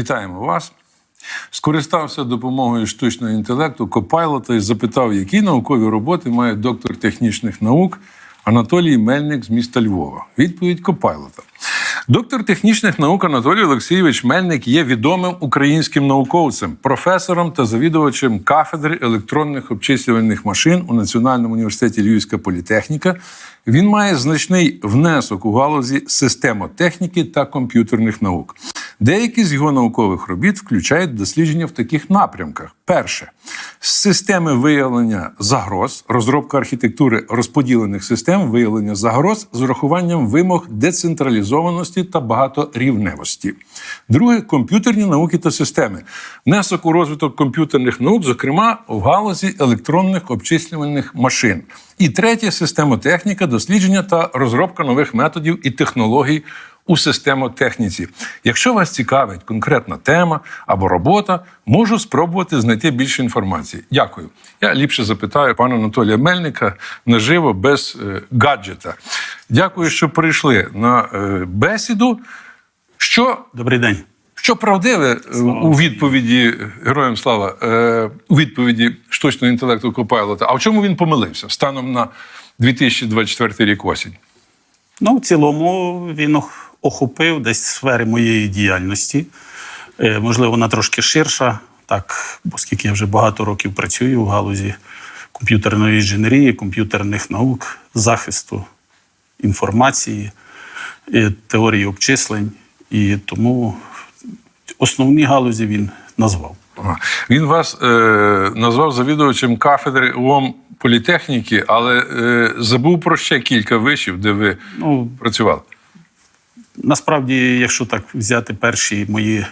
Вітаємо вас. Скористався допомогою штучного інтелекту Копайлота і запитав, які наукові роботи має доктор технічних наук Анатолій Мельник з міста Львова. Відповідь Копайлота. Доктор технічних наук Анатолій Олексійович Мельник є відомим українським науковцем, професором та завідувачем кафедри електронних обчислювальних машин у Національному університеті Львівська політехніка. Він має значний внесок у галузі системотехніки та комп'ютерних наук. Деякі з його наукових робіт включають дослідження в таких напрямках: перше системи виявлення загроз, розробка архітектури розподілених систем виявлення загроз з урахуванням вимог децентралізованості та багаторівневості. Друге комп'ютерні науки та системи, внесок у розвиток комп'ютерних наук, зокрема в галузі електронних обчислювальних машин. І третє системотехніка, дослідження та розробка нових методів і технологій у системотехніці. Якщо вас цікавить конкретна тема або робота, можу спробувати знайти більше інформації. Дякую. Я ліпше запитаю пана Анатолія Мельника наживо без е, гаджета. Дякую, що прийшли на е, бесіду. Що Добрий день. Що правдиве е, у відповіді героям слава е, у відповіді штучного інтелекту Копайлота, а в чому він помилився станом на 2024 рік осінь? Ну, в цілому він охопив десь сфери моєї діяльності. Е, Можливо, вона трошки ширша, так, оскільки я вже багато років працюю в галузі комп'ютерної інженерії, комп'ютерних наук, захисту інформації, теорії обчислень. І тому основні галузі він назвав. Він вас е, назвав завідувачем кафедри УОМ політехніки, але е, забув про ще кілька вишів, де ви Ну, працювали. Насправді, якщо так взяти перші мої,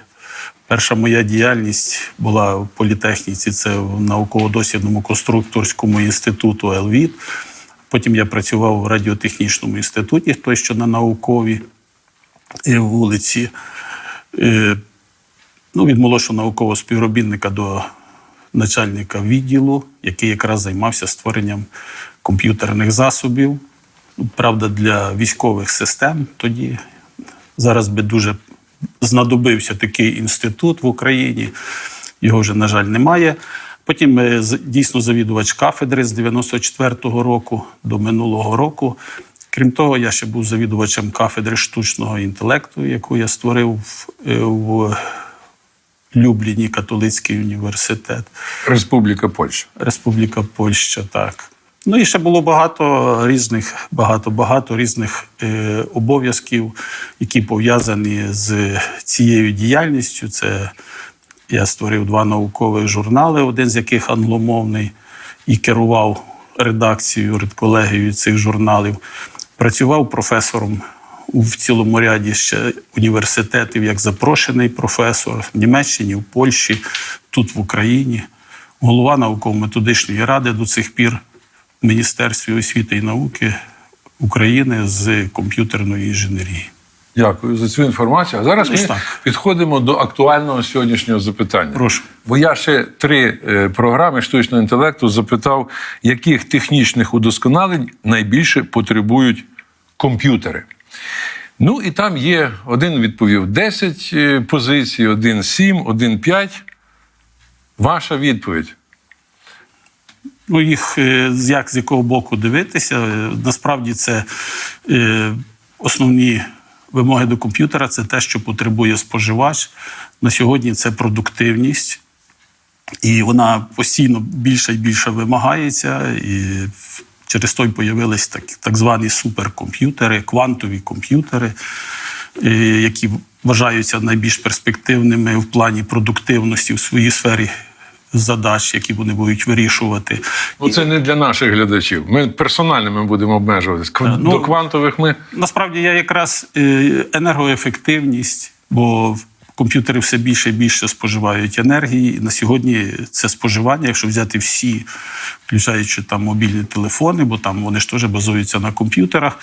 перша моя діяльність була в політехніці, це в науково-дослідному конструкторському інституту ЕЛВІД. Потім я працював в радіотехнічному інституті, той, що на науковій е, вулиці. Ну, від молодшого наукового співробітника до начальника відділу, який якраз займався створенням комп'ютерних засобів. Ну, Правда, для військових систем тоді зараз би дуже знадобився такий інститут в Україні. Його вже, на жаль, немає. Потім е, дійсно завідувач кафедри з 94-го року до минулого року. Крім того, я ще був завідувачем кафедри штучного інтелекту, яку я створив в, е, Любліні католицький університет. Республіка Польща. Республіка Польща, так. Ну і ще було багато різних, багато, багато різних е, обов'язків, які пов'язані з цією діяльністю. Це я створив два наукових журнали, один з яких англомовний, і керував редакцією, редколегією цих журналів. Працював професором в цілому ряді ще університетів як запрошений професор в Німеччині, в Польщі, тут в Україні голова науково-методичної ради до цих пір в Міністерстві освіти і науки України з комп'ютерної інженерії. Дякую за цю інформацію. А зараз ми так. підходимо до актуального сьогоднішнього запитання. Прошу. Бо я ще три е, програми штучного інтелекту запитав, яких технічних удосконалень найбільше потребують комп'ютери. Ну і там є один відповів 10 е, позицій, один 7, один 5. Ваша відповідь. Ну, їх е, як з якого боку дивитися, е, насправді це основні вимоги до комп'ютера це те, що потребує споживач. На сьогодні це продуктивність, і вона постійно більше і більше вимагається. І через той появились так, так звані суперкомп'ютери, квантові комп'ютери, е, які вважаються найбільш перспективними в плані продуктивності в своїй сфері задач, які вони будуть вирішувати. Ну, це не для наших глядачів. Ми персональними будемо обмежуватись. Кв- ну- До квантових ми. Насправді я якраз е, енергоефективність, бо комп'ютери все більше і більше споживають енергії. І на сьогодні це споживання, якщо взяти всі, включаючи там мобільні телефони, бо там вони ж теж базуються на комп'ютерах,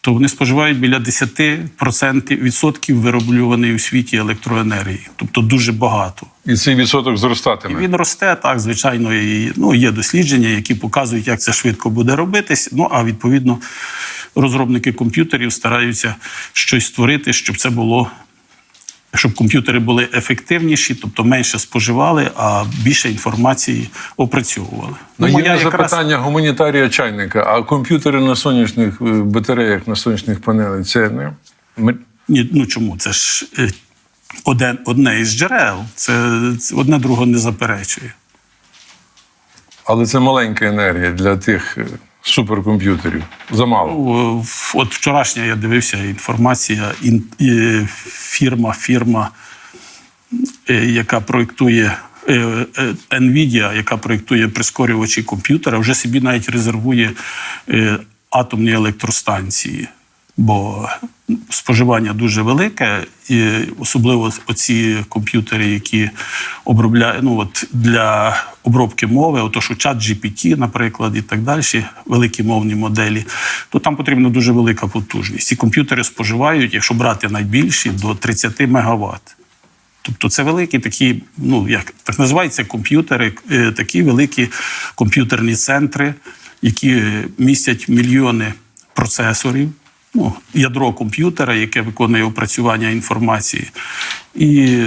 то вони споживають біля 10% відсотків вироблюваної у світі електроенергії, тобто дуже багато. І цей відсоток зростатиме. Він росте так, звичайно, і ну, є дослідження, які показують, як це швидко буде робитись. Ну а відповідно, розробники комп'ютерів стараються щось створити, щоб це було щоб комп'ютери були ефективніші, тобто менше споживали, а більше інформації опрацьовували. Ну, є моя запитання гуманітарія чайника, а комп'ютери на сонячних е, батареях, на сонячних панелях це не. Ні, ну чому? Це ж е, одне, одне із джерел. Це, це одне другого не заперечує. Але це маленька енергія для тих е, суперкомп'ютерів. Замало. Ну, в- От вчорашня я дивився інформація, е, фірма, фірма, е, яка проєктує. е, е, Nvidia, яка проєктує прискорювачі комп'ютера, вже собі навіть резервує е, атомні електростанції, бо споживання дуже велике, і особливо оці комп'ютери, які обробляють ну, от для обробки мови, ото що чат GPT, наприклад, і так далі, великі мовні моделі, то там потрібна дуже велика потужність. Ці комп'ютери споживають, якщо брати найбільші, до 30 МВт. Тобто це великі такі, ну як так називаються комп'ютери, е, такі великі комп'ютерні центри, які містять мільйони процесорів, ну, ядро комп'ютера, яке виконує опрацювання інформації. І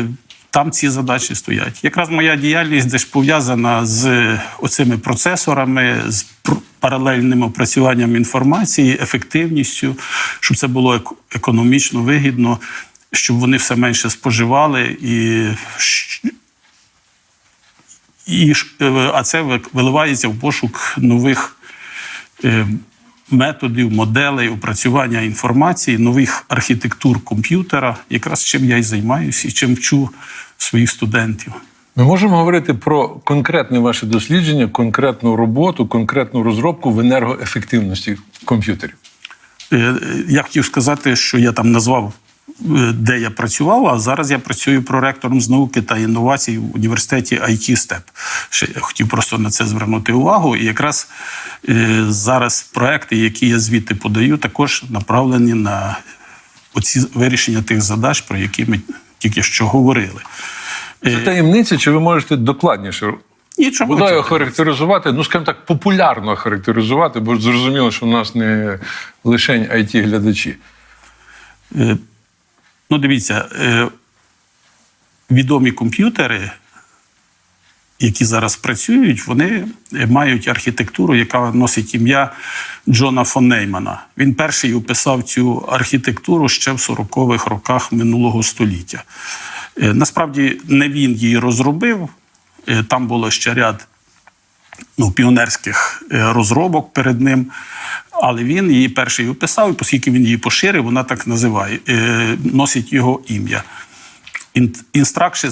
там ці задачі стоять. Якраз моя діяльність десь пов'язана з оцими процесорами, з паралельним опрацюванням інформації, ефективністю, щоб це було економічно вигідно, щоб вони все менше споживали і. І, е, а це виливається в пошук нових е, методів, моделей опрацювання інформації, нових архітектур комп'ютера, якраз чим я і займаюся і чим вчу своїх студентів. Ми можемо говорити про конкретне ваше дослідження, конкретну роботу, конкретну розробку в енергоефективності комп'ютерів. Е, е, Я хотів сказати, що я там назвав, де я працював, а зараз я працюю проректором з науки та інновацій в університеті IT я хотів просто на це звернути увагу. І якраз е, зараз проекти, які я звідти подаю, також направлені на оці вирішення тих задач, про які ми тільки що говорили. Це таємниця, чи ви можете докладніше Нічого. Бодай охарактеризувати, ну скажімо так, популярно охарактеризувати, бо зрозуміло, що в нас не лише it глядачі Е, Ну, дивіться, е, відомі комп'ютери, які зараз працюють, вони мають архітектуру, яка носить ім'я Джона фон Неймана. Він перший описав цю архітектуру ще в 40-х роках минулого століття. Е, Насправді не він її розробив, е, там було ще ряд ну, піонерських е, розробок перед ним. Але він її перший описав, і оскільки він її поширив, вона так називає, е, носить його ім'я. Ін- Instruction,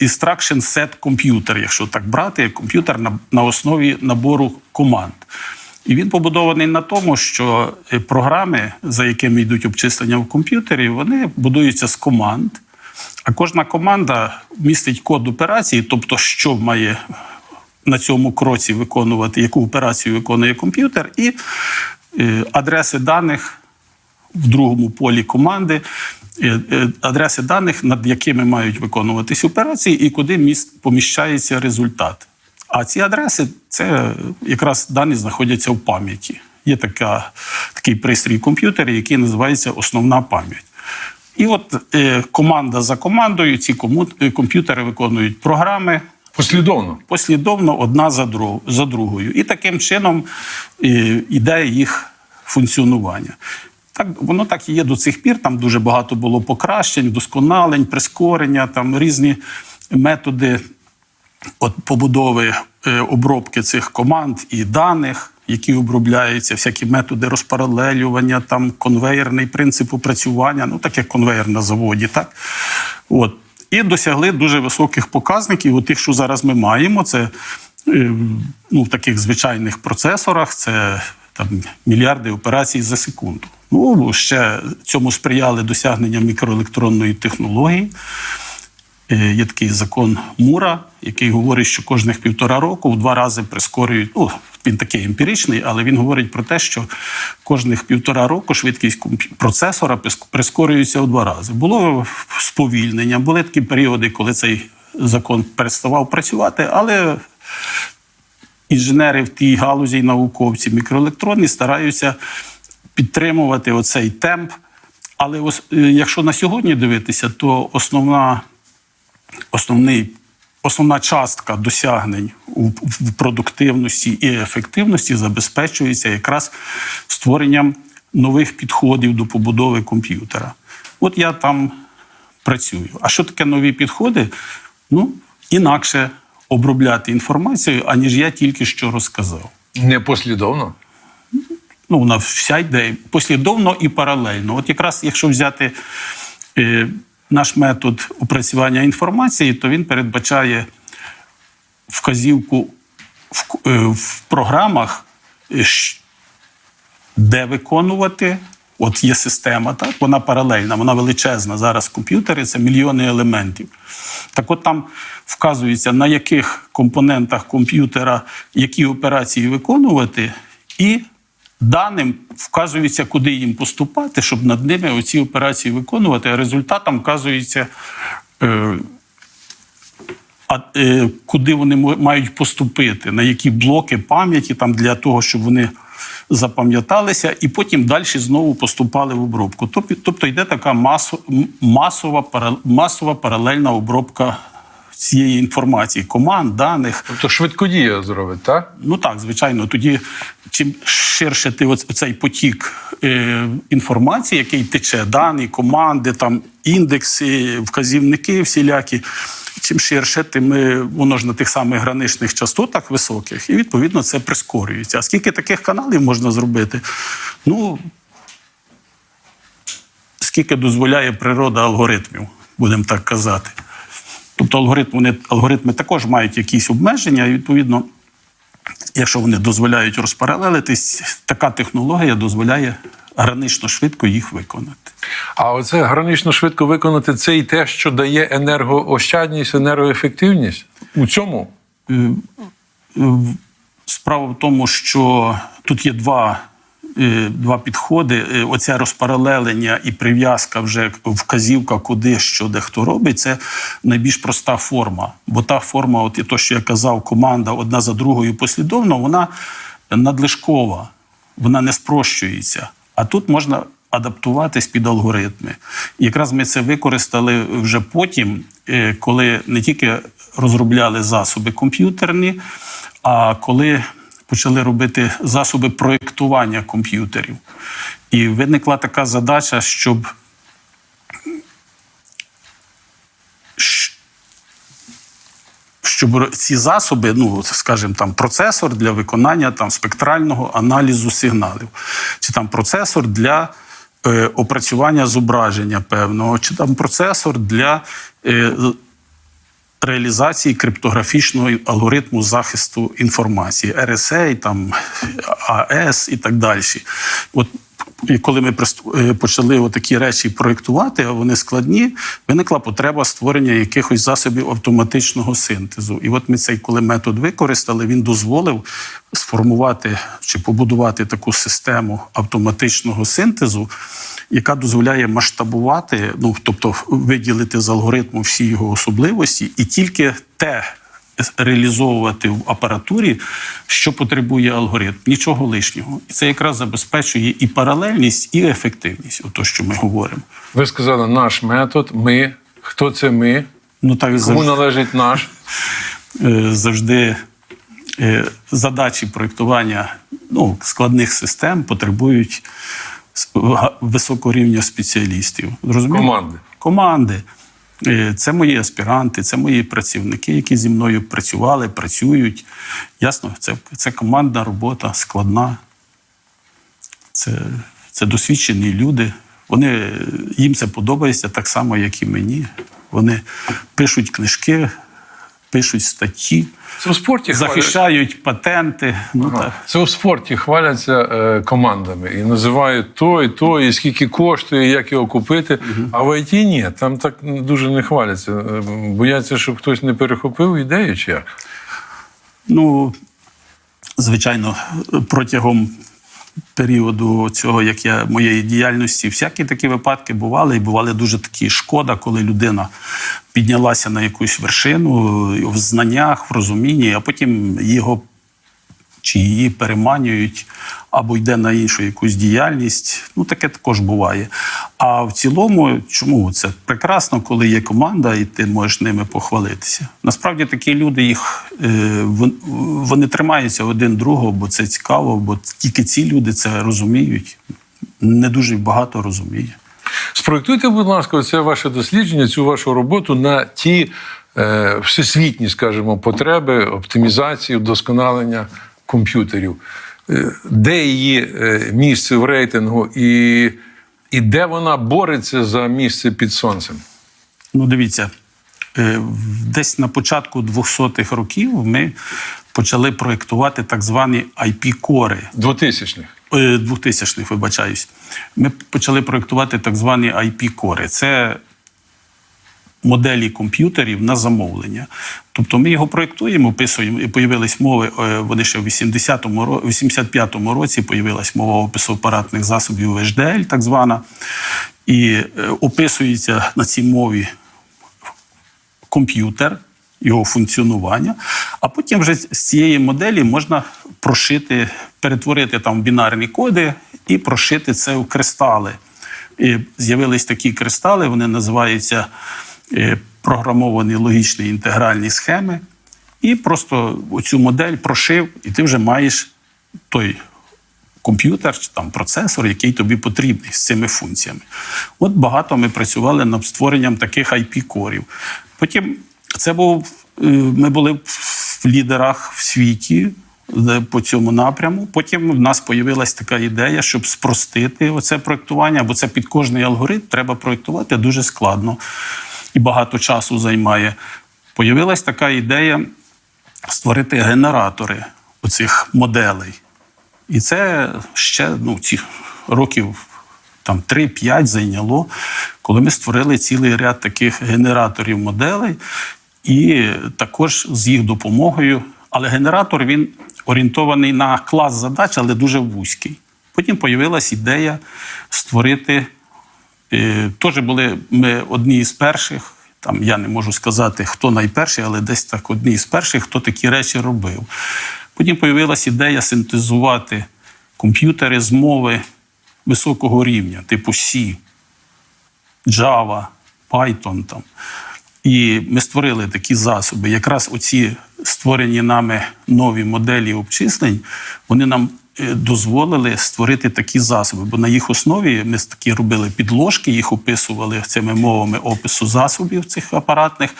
instruction set computer, якщо так брати, комп'ютер на, на основі набору команд. І він побудований на тому, що е, програми, за якими йдуть обчислення в комп'ютері, вони будуються з команд. А кожна команда містить код операції, тобто, що має на цьому кроці виконувати, яку операцію виконує комп'ютер, і е, адреси даних в другому полі команди, е, е, адреси даних, над якими мають виконуватись операції, і куди міст поміщається результат. А ці адреси це якраз дані знаходяться в пам'яті. Є така, такий пристрій в комп'ютері, який називається основна пам'ять. І от е, команда за командою ці комп'ютери виконують програми, послідовно. послідовно одна за, друг, за другою. І таким чином е, іде їх функціонування. Так, воно так і є до цих пір. Там дуже багато було покращень, вдосконалень, прискорення, там різні методи от, побудови е, обробки цих команд і даних, які обробляються, всякі методи розпаралелювання, там конвейерний принцип опрацювання, ну так як конвейер на заводі, так. От. І досягли дуже високих показників. У тих, що зараз ми маємо, це е, ну, в таких звичайних процесорах, це там, мільярди операцій за секунду. Ну, ще цьому сприяли досягнення мікроелектронної технології. Е, Є такий закон Мура, який говорить, що кожних півтора року в два рази прискорюють. Ну, він такий емпіричний, але він говорить про те, що кожних півтора року швидкість процесора приск- прискорюється у два рази. Було сповільнення, були такі періоди, коли цей закон переставав працювати, але інженери в тій галузі, науковці мікроелектронні стараються підтримувати оцей темп. Але е, якщо на сьогодні дивитися, то основна, основний, основна частка досягнень у, в продуктивності і ефективності забезпечується якраз створенням нових підходів до побудови комп'ютера. От я там працюю. А що таке нові підходи? Ну, інакше обробляти інформацію, аніж я тільки що розказав. Непослідовно. Ну, вона вся йде послідовно і паралельно. От якраз якщо взяти е, наш метод опрацювання інформації, то він передбачає вказівку в, е, в програмах, е, де виконувати. От є система, так вона паралельна, вона величезна. Зараз комп'ютери це мільйони елементів. Так, от там вказується, на яких компонентах комп'ютера які операції виконувати, і даним вказується, куди їм поступати, щоб над ними оці операції виконувати. А результатом вказується. Е, а е, куди вони мають поступити, на які блоки пам'яті там для того, щоб вони запам'яталися, і потім далі знову поступали в обробку. Тобто, тобто йде така масо, масова, масова паралельна обробка цієї інформації, команд, даних. Тобто швидкодія зробить, так? Ну так, звичайно, тоді чим ширше ти цей потік е, інформації, який тече, дані, команди, там індекси, вказівники всілякі. Чим ширше, тим е, воно ж на тих самих граничних частотах високих, і відповідно це прискорюється. А скільки таких каналів можна зробити? Ну скільки дозволяє природа алгоритмів, будемо так казати. Тобто алгоритм, вони, алгоритми також мають якісь обмеження, і відповідно, якщо вони дозволяють розпаралелитись, така технологія дозволяє гранично швидко їх виконати. А оце гранично швидко виконати це і те, що дає енергоощадність, енергоефективність у цьому. Е, Справа в тому, що тут є два, два підходи. Е, Оця розпаралелення і прив'язка, вже вказівка, куди що де хто робить, це найбільш проста форма. Бо та форма, от і то, що я казав, команда одна за другою послідовно, вона надлишкова, вона не спрощується. А тут можна адаптуватись під алгоритми. Якраз ми це використали вже потім, е, коли не тільки розробляли засоби комп'ютерні, а коли почали робити засоби проєктування комп'ютерів. І виникла така задача, щоб щоб ці засоби, ну скажімо, там процесор для виконання там спектрального аналізу сигналів, чи там процесор для е, опрацювання зображення певного, чи там процесор для е, реалізації криптографічного алгоритму захисту інформації, RSA, там АЕС і так далі. От коли ми е, почали такі речі проєктувати, а вони складні, виникла потреба створення якихось засобів автоматичного синтезу. І от ми цей, коли метод використали, він дозволив сформувати чи побудувати таку систему автоматичного синтезу, яка дозволяє масштабувати, ну тобто виділити з алгоритму всі його особливості, і тільки те реалізовувати в апаратурі, що потребує алгоритм, нічого лишнього. І це якраз забезпечує і паралельність, і ефективність, ото що ми говоримо. Ви сказали, наш метод, ми. Хто це ми? Ну так Кому завжди, належить наш? е, завжди е, задачі проєктування ну, складних систем потребують високого рівня спеціалістів. Зрозуміло? Команди. Команди. Е, Це мої аспіранти, це мої працівники, які зі мною працювали, працюють. Ясно, це, це командна робота, складна. Це, це досвідчені люди. Вони, їм це подобається так само, як і мені. Вони пишуть книжки, пишуть статті, Це у спорті хваляться. захищають патенти. Ну, так. Це у спорті хваляться е, командами і називають то і то, і скільки коштує, як його купити. А в ІТ ні, там так дуже не хваляться. Е, Бояться, щоб хтось не перехопив ідею чи як? Ну, звичайно, протягом періоду цього, як я моєї діяльності, всякі такі випадки бували, і бували дуже такі. Шкода, коли людина піднялася на якусь вершину в знаннях, в розумінні, а потім його чи її переманюють, або йде на іншу якусь діяльність. Ну, таке також буває. А в цілому, чому це прекрасно, коли є команда, і ти можеш ними похвалитися. Насправді такі люди їх е, вони тримаються один другого, бо це цікаво, бо тільки ці люди це розуміють. Не дуже багато розуміє. Спроектуйте, будь ласка, це ваше дослідження, цю вашу роботу на ті е, всесвітні, скажімо, потреби оптимізації, вдосконалення комп'ютерів. Е, де її е, місце в рейтингу і, і де вона бореться за місце під сонцем? Ну, дивіться, е, десь на початку 200-х років ми почали проєктувати так звані IP-кори. 2000-х. 2000-х, вибачаюсь. Ми почали проєктувати так звані IP-кори. Це моделі комп'ютерів на замовлення. Тобто ми його проєктуємо, описуємо, і появились мови. е, Вони ще в 80-му, 85-му році появилась мова опису апаратних засобів HDL, так звана. І е, описується на цій мові комп'ютер, його функціонування, а потім вже з цієї моделі можна прошити, перетворити там бінарні коди і прошити це в кристали. І з'явились такі кристали, вони називаються програмовані логічні інтегральні схеми. І просто оцю модель прошив, і ти вже маєш той комп'ютер чи там процесор, який тобі потрібний з цими функціями. От багато ми працювали над створенням таких IP-корів. Потім це був, е, ми були в лідерах в світі е, по цьому напряму. Потім в нас з'явилася така ідея, щоб спростити оце проєктування, бо це під кожний алгоритм треба проєктувати дуже складно і багато часу займає. Появилась така ідея створити генератори оцих моделей. І це ще ну, ці років там 3-5 зайняло, коли ми створили цілий ряд таких генераторів моделей, і також з їх допомогою. Але генератор він орієнтований на клас задач, але дуже вузький. Потім з'явилася ідея створити. Е, Теж були ми одні із перших. Там я не можу сказати, хто найперший, але десь так одні із перших, хто такі речі робив. Потім з'явилася ідея синтезувати комп'ютери з мови високого рівня, типу C, Java, Python. Там. І ми створили такі засоби. Якраз оці створені нами нові моделі обчислень, вони нам дозволили створити такі засоби. Бо на їх основі ми такі робили підложки, їх описували цими мовами опису засобів цих апаратних,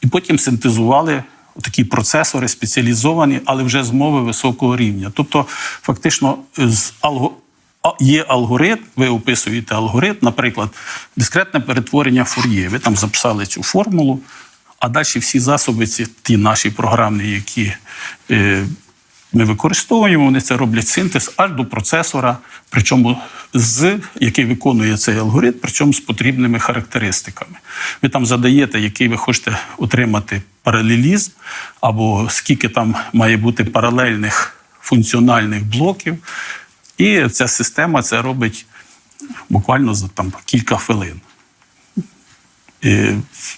і потім синтезували такі процесори спеціалізовані, але вже з мови високого рівня. Тобто, фактично, з алго... Є алгоритм, ви описуєте алгоритм, наприклад, дискретне перетворення Фур'є. Ви там записали цю формулу, а далі всі засоби, ці ті наші програмні, які е, ми використовуємо, вони це роблять синтез аж до процесора, причому з який виконує цей алгоритм, причому з потрібними характеристиками. Ви там задаєте, який ви хочете отримати паралелізм, або скільки там має бути паралельних функціональних блоків. І ця система це робить буквально за там кілька хвилин. І,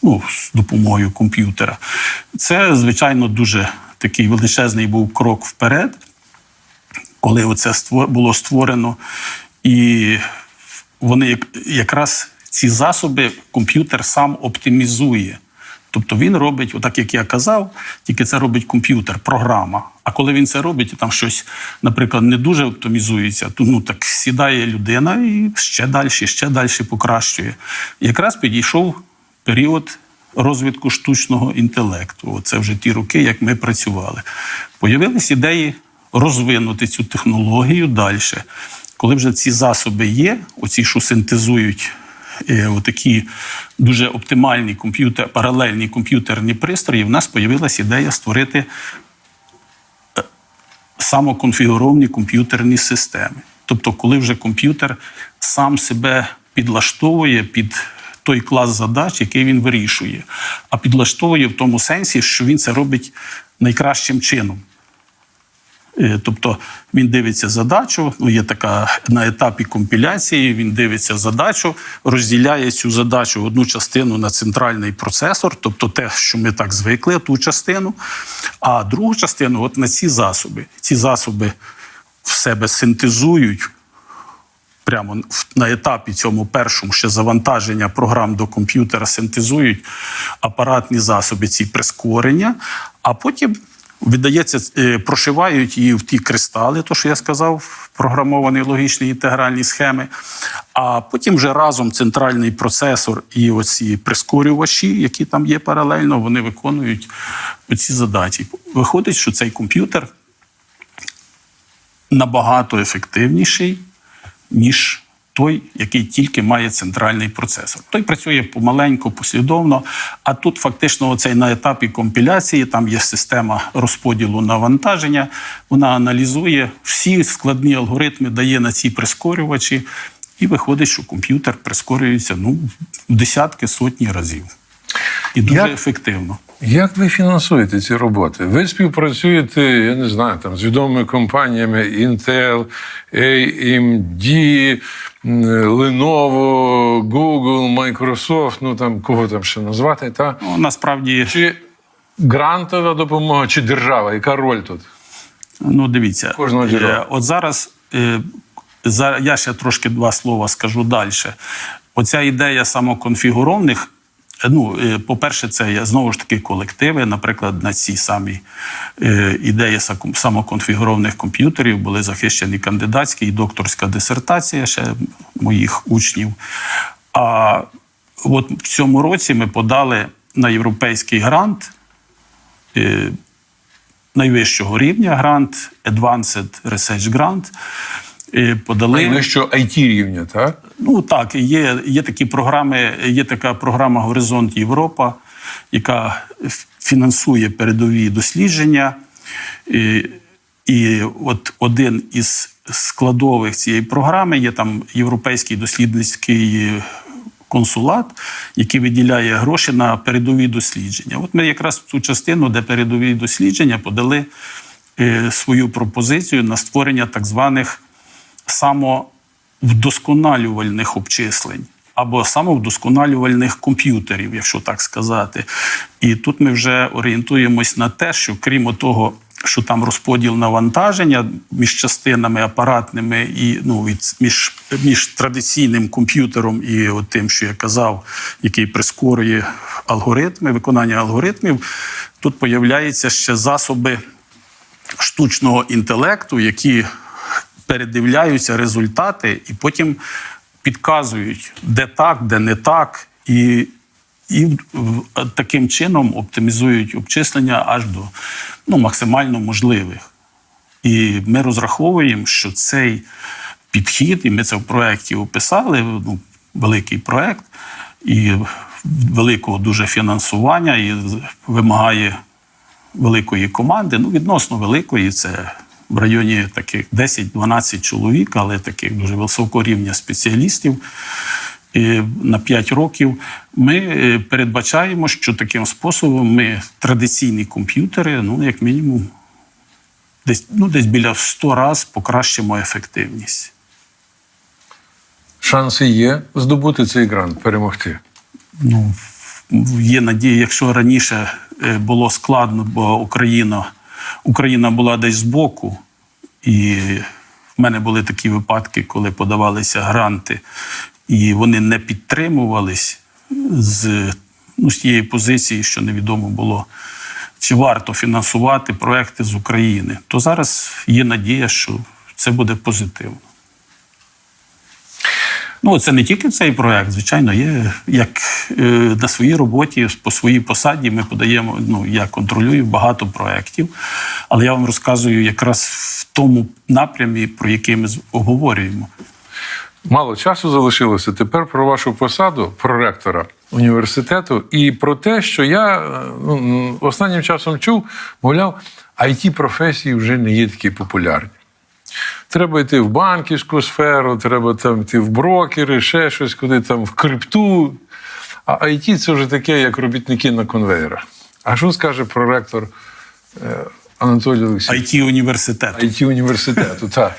ну, з допомогою комп'ютера. Це, звичайно, дуже такий величезний був крок вперед, коли оце було створено. І вони якраз ці засоби комп'ютер сам оптимізує. Тобто він робить, отак як я казав, тільки це робить комп'ютер, програма. А коли він це робить, і там щось, наприклад, не дуже оптимізується, то ну так сідає людина і ще далі, ще далі покращує. Якраз підійшов період розвитку штучного інтелекту. Це вже ті роки, як ми працювали. Появились ідеї розвинути цю технологію далі. Коли вже ці засоби є, оці, що синтезують е, отакі дуже оптимальні комп'ютер, паралельні комп'ютерні пристрої, в нас з'явилася ідея створити е, самоконфігуровані комп'ютерні системи. Тобто, коли вже комп'ютер сам себе підлаштовує під той клас задач, який він вирішує, а підлаштовує в тому сенсі, що він це робить найкращим чином. Е, Тобто він дивиться задачу, ну є така на етапі компіляції, він дивиться задачу, розділяє цю задачу одну частину на центральний процесор, тобто те, що ми так звикли, ту частину, а другу частину от на ці засоби. Ці засоби в себе синтезують прямо на етапі цьому першому ще завантаження програм до комп'ютера синтезують апаратні засоби, ці прискорення, а потім видається, е, прошивають її в ті кристали, то що я сказав, програмовані логічні інтегральні схеми. А потім вже разом центральний процесор і оці прискорювачі, які там є паралельно, вони виконують ці задачі. Виходить, що цей комп'ютер набагато ефективніший, ніж той, який тільки має центральний процесор. Той працює помаленьку, послідовно. А тут фактично оцей на етапі компіляції там є система розподілу навантаження. Вона аналізує всі складні алгоритми, дає на ці прискорювачі, і виходить, що комп'ютер прискорюється ну, в десятки сотні разів. І дуже Як- ефективно. Як ви фінансуєте ці роботи? Ви співпрацюєте, я не знаю, там з відомими компаніями Intel, AMD, Lenovo, Google, Microsoft, ну там кого там ще назвати, та? Ну, насправді. Чи грантова допомога, чи держава? Яка роль тут? Ну, дивіться, Кожного е, от зараз е, я ще трошки два слова скажу далі. Оця ідея самоконфігурованих. Е, Ну, е, по-перше, це знову ж таки колективи. Наприклад, на цій самій е, ідеї самоконфігурованих комп'ютерів були захищені кандидатські і докторська дисертація ще моїх учнів. А от в цьому році ми подали на європейський грант найвищого рівня грант, Advanced Research Grant. Подали. Найвищого IT рівня, так? Ну так, є, є такі програми, є така програма Горизонт Європа, яка фінансує передові дослідження. І, і от один із складових цієї програми є там Європейський дослідницький консулат, який виділяє гроші на передові дослідження. От ми якраз в цю частину, де передові дослідження, подали е, свою пропозицію на створення так званих самовдосконалювальних обчислень або самовдосконалювальних комп'ютерів, якщо так сказати. І тут ми вже орієнтуємось на те, що крім того, що там розподіл навантаження між частинами апаратними і ну, від, між, між традиційним комп'ютером і от тим, що я казав, який прискорює алгоритми, виконання алгоритмів, тут появляються ще засоби штучного інтелекту, які передивляються результати і потім підказують, де так, де не так, і, і таким чином оптимізують обчислення аж до ну, максимально можливих. І ми розраховуємо, що цей підхід, і ми це в проєкті описали, ну, великий проєкт, і великого дуже фінансування, і вимагає великої команди, ну відносно великої, це в районі таких 10-12 чоловік, але таких дуже високого рівня спеціалістів. На 5 років ми е, передбачаємо, що таким способом ми традиційні комп'ютери, ну як мінімум, десь, ну, десь біля 100 разів покращимо ефективність. Шанси є здобути цей грант, перемогти. Ну, є надія, якщо раніше е, було складно, бо Україна, Україна була десь збоку, і в мене були такі випадки, коли подавалися гранти, і вони не підтримувались з, ну, з тієї позиції, що невідомо було, чи варто фінансувати проекти з України. То зараз є надія, що це буде позитивно. Ну, це не тільки цей проект, звичайно, є як е, на своїй роботі, по своїй посаді ми подаємо. Ну, я контролюю багато проєктів, але я вам розказую якраз в тому напрямі, про який ми обговорюємо. Мало часу залишилося. Тепер про вашу посаду проректора університету і про те, що я е, ну, останнім часом чув, мовляв, it професії вже не є такі популярні. Треба йти в банківську сферу, треба там йти в брокери, ще щось, куди там в крипту. А IT це вже таке, як робітники на конвейерах. А що скаже проректор е, Анатолій Олексійович. it університет. it університету, так.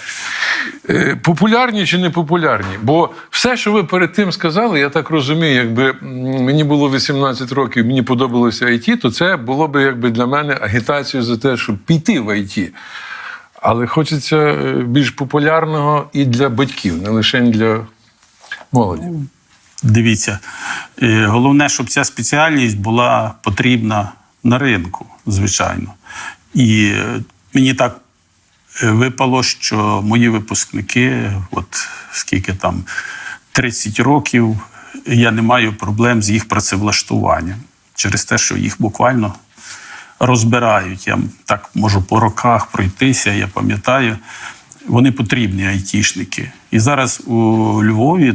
Е, Популярні чи не популярні? Бо все, що ви перед тим сказали, я так розумію, якби мені було 18 років, мені подобалося IT, то це було б якби для мене агітацією за те, щоб піти в IT. Але хочеться е, більш популярного і для батьків, не лише для молоді. Дивіться, е, головне, щоб ця спеціальність була потрібна на ринку, звичайно. І е, мені так випало, що мої випускники, от скільки там 30 років, я не маю проблем з їх працевлаштуванням через те, що їх буквально розбирають. Я так можу по роках пройтися, я пам'ятаю. Вони потрібні айтішники. І зараз у Львові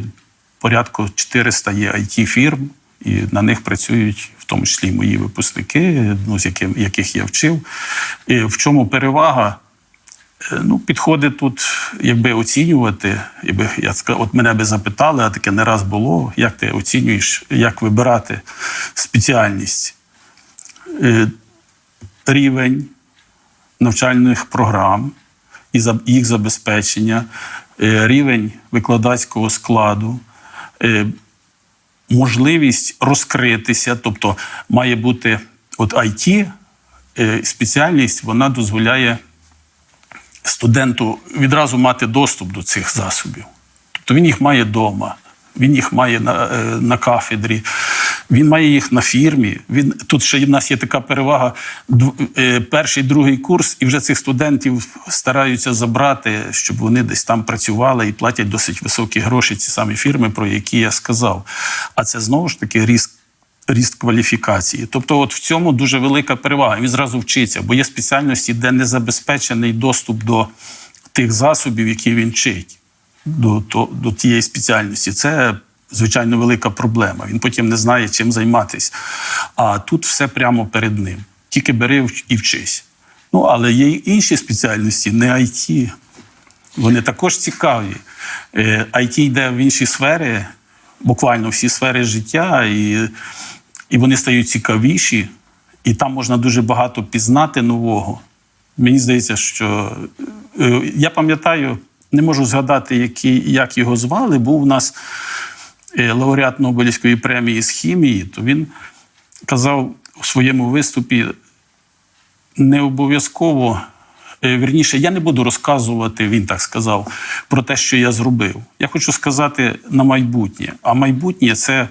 порядку 400 є IT-фірм, і на них працюють в тому числі мої випускники, ну, з яким, яких я вчив. І в чому перевага? Е, Ну, підходи тут, якби оцінювати, якби я сказав, от мене би запитали, а таке не раз було, як ти оцінюєш, як вибирати спеціальність. Рівень навчальних програм і їх забезпечення, е, рівень викладацького складу, е, можливість розкритися, тобто має бути от IT е, спеціальність, вона дозволяє студенту відразу мати доступ до цих засобів. Тобто він їх має вдома, він їх має на, е, на кафедрі, він має їх на фірмі. Він, тут ще в нас є така перевага: е, перший, другий курс, і вже цих студентів стараються забрати, щоб вони десь там працювали і платять досить високі гроші ці самі фірми, про які я сказав. А це знову ж таки ріст ріст кваліфікації. Тобто, от в цьому дуже велика перевага. Він зразу вчиться, бо є спеціальності, де не забезпечений доступ до тих засобів, які він вчить, до, то- до тієї спеціальності. Це звичайно велика проблема. Він потім не знає, чим займатися. А тут все прямо перед ним. Тільки бери і вчись. Ну, але є інші спеціальності, не IT. Вони також цікаві. Е, IT йде в інші сфери, буквально всі сфери життя, і, і вони стають цікавіші, і там можна дуже багато пізнати нового. Мені здається, що е, я пам'ятаю, не можу згадати, який, як його звали. Був у нас е, лауреат Нобелівської премії з хімії, то він казав у своєму виступі не обов'язково. е, Вірніше, я не буду розказувати, він так сказав, про те, що я зробив. Я хочу сказати на майбутнє. А майбутнє це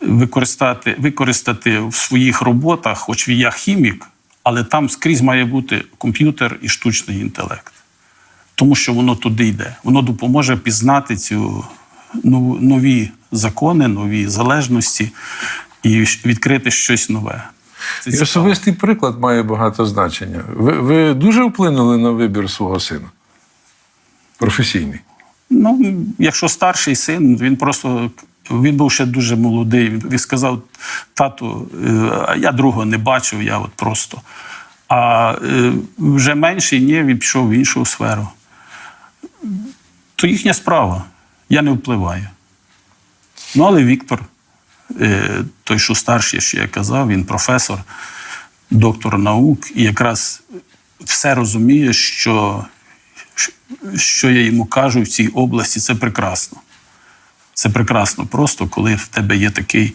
використати, використати в своїх роботах, хоч я хімік, але там скрізь має бути комп'ютер і штучний інтелект. Тому що воно туди йде. Воно допоможе пізнати цю ну, нові закони, нові залежності і відкрити щось нове. Це І особистий приклад має багато значення. Ви, ви дуже вплинули на вибір свого сина? Професійний. Ну, якщо старший син, він просто він був ще дуже молодий. Він він сказав: тату, е, я другого не бачив, я от просто. А е, вже менший ні, він пішов в іншу сферу. То їхня справа. Я не впливаю. Ну, але Віктор, е, той, що старший, що я казав, він професор, доктор наук, і якраз все розуміє, що що я йому кажу в цій області, це прекрасно. Це прекрасно просто, коли в тебе є такий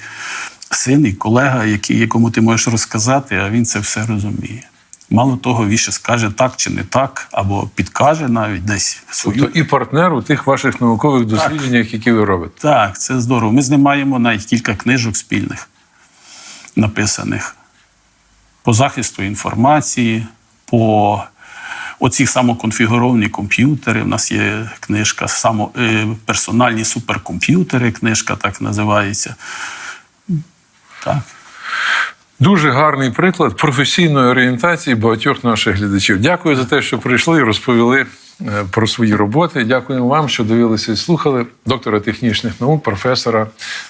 син і колега, який, якому ти можеш розказати, а він це все розуміє. Мало того, він ще скаже так чи не так, або підкаже навіть десь свою. Тобто і партнер у тих ваших наукових дослідженнях, які ви робите. Так, це здорово. Ми з ним маємо навіть кілька книжок спільних написаних по захисту інформації, по оці самоконфігуровані комп'ютери. У нас є книжка само, е, персональні суперкомп'ютери, книжка так називається. Так. Дуже гарний приклад професійної орієнтації багатьох наших глядачів. Дякую за те, що прийшли і розповіли е, про свої роботи. Дякую вам, що дивилися і слухали доктора технічних наук, професора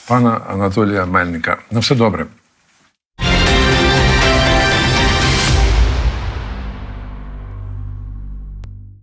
пана Анатолія Мельника. На все добре.